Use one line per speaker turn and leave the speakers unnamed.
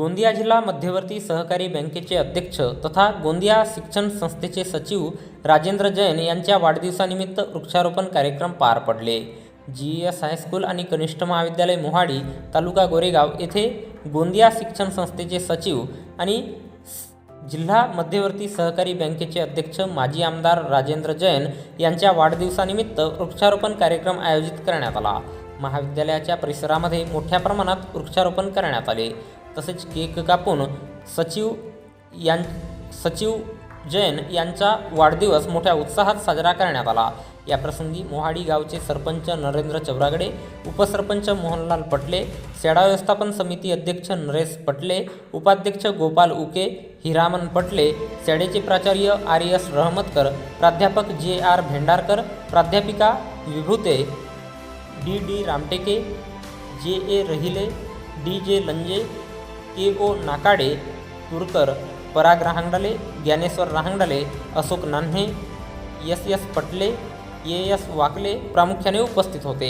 गोंदिया जिल्हा मध्यवर्ती सहकारी बँकेचे अध्यक्ष तथा गोंदिया शिक्षण संस्थेचे सचिव राजेंद्र जैन यांच्या वाढदिवसानिमित्त वृक्षारोपण कार्यक्रम पार पडले. जी एस हायस्कूल आणि कनिष्ठ महाविद्यालय मोहाडी तालुका गोरेगाव येथे गोंदिया शिक्षण संस्थेचे सचिव आणि जिल्हा मध्यवर्ती सहकारी बँकेचे अध्यक्ष माजी आमदार राजेंद्र जैन यांच्या वाढदिवसानिमित्त वृक्षारोपण कार्यक्रम आयोजित करण्यात आला. महाविद्यालयाच्या परिसरामध्ये मोठ्या प्रमाणात वृक्षारोपण करण्यात आले. तसेच केक कापून सचिव यां सचिव जैन यांचा वाढदिवस मोठ्या उत्साहात साजरा करण्यात आला. याप्रसंगी मोहाडी गावचे सरपंच नरेंद्र चौरागडे उपसरपंच मोहनलाल पटले सेडा व्यवस्थापन समिती अध्यक्ष नरेश पटले उपाध्यक्ष गोपाल उके हिरामन पटले सेडेचे प्राचार्य आर एस रहमतकर प्राध्यापक जे आर भेंडारकर प्राध्यापिका विभूते डी डी रामटेके जे ए रहिले D J लंजे K O Nakade Turkar Parag Rahangdale Dnyaneshwar Rahangdale Ashok Nanhe S S Patle A S Wakle प्रामुख्याने उपस्थित होते.